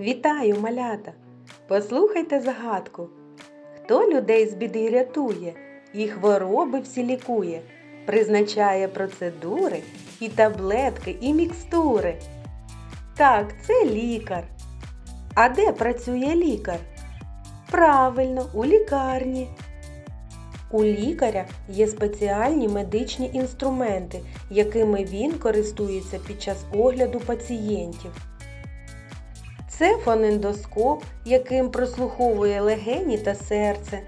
Вітаю, малята! Послухайте загадку. Хто людей з біди рятує і хвороби всі лікує, призначає процедури і таблетки, і мікстури. Так, це лікар. А де працює лікар? Правильно, у лікарні. У лікаря є спеціальні медичні інструменти, якими він користується під час огляду пацієнтів. Це фонендоскоп, яким прослуховує легені та серце,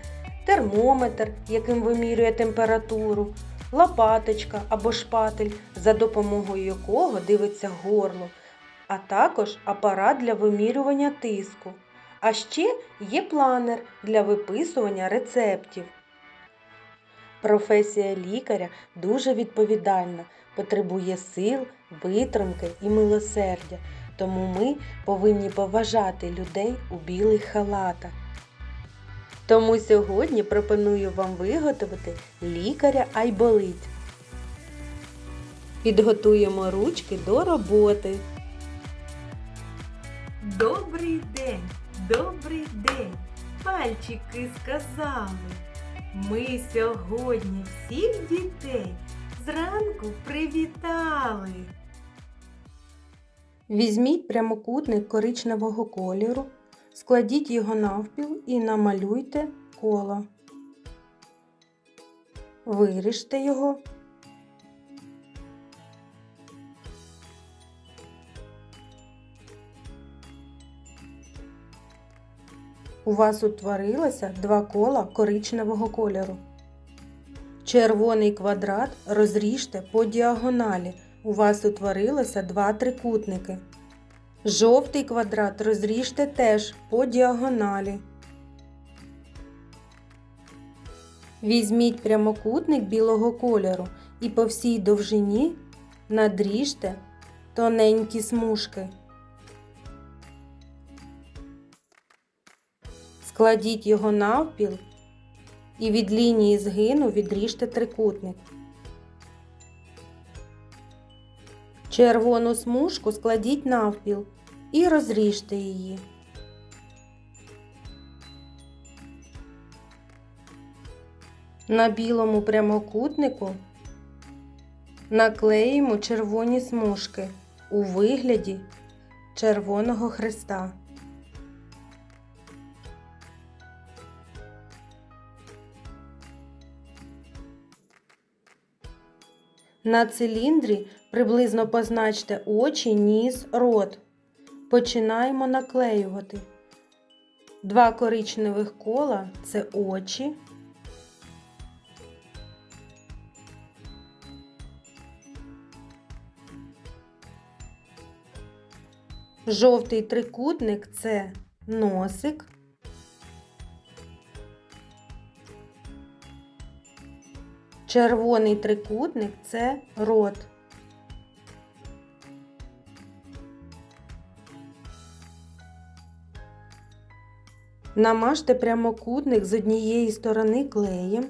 термометр, яким вимірює температуру, лопаточка або шпатель, за допомогою якого дивиться горло, а також апарат для вимірювання тиску. А ще є планер для виписування рецептів. Професія лікаря дуже відповідальна, потребує сил, витримки і милосердя. Тому ми повинні поважати людей у білих халатах. Тому сьогодні пропоную вам виготовити лікаря Айболить. Підготуємо ручки до роботи. Добрий день, добрий день, пальчики сказали. Ми сьогодні всіх дітей зранку привітали. Візьміть прямокутник коричневого кольору, складіть його навпіл і намалюйте коло. Виріжте його. У вас утворилося два кола коричневого кольору. Червоний квадрат розріжте по діагоналі. У вас утворилося два трикутники. Жовтий квадрат розріжте теж по діагоналі. Візьміть прямокутник білого кольору і по всій довжині надріжте тоненькі смужки. Складіть його навпіл і від лінії згину відріжте трикутник. Червону смужку складіть навпіл і розріжте її. На білому прямокутнику наклеїмо червоні смужки у вигляді червоного хреста. На циліндрі приблизно позначте очі, ніс, рот. Починаємо наклеювати. Два коричневих кола це очі. Жовтий трикутник це носик. Червоний трикутник це рот. Намажте прямокутник з однієї сторони клеєм,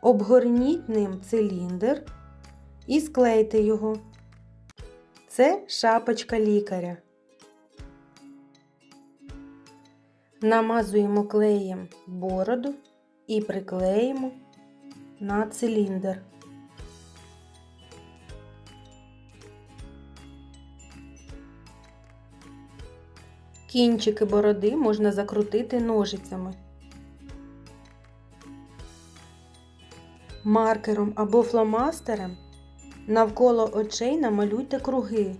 обгорніть ним циліндр і склейте його. Це шапочка лікаря. Намазуємо клеєм бороду і приклеїмо на циліндр. Кінчики бороди можна закрутити ножицями. Маркером або фломастером навколо очей намалюйте круги.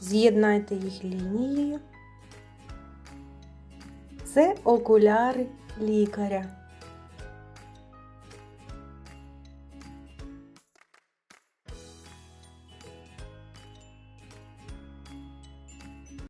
З'єднайте їх лінією. Це окуляри лікаря.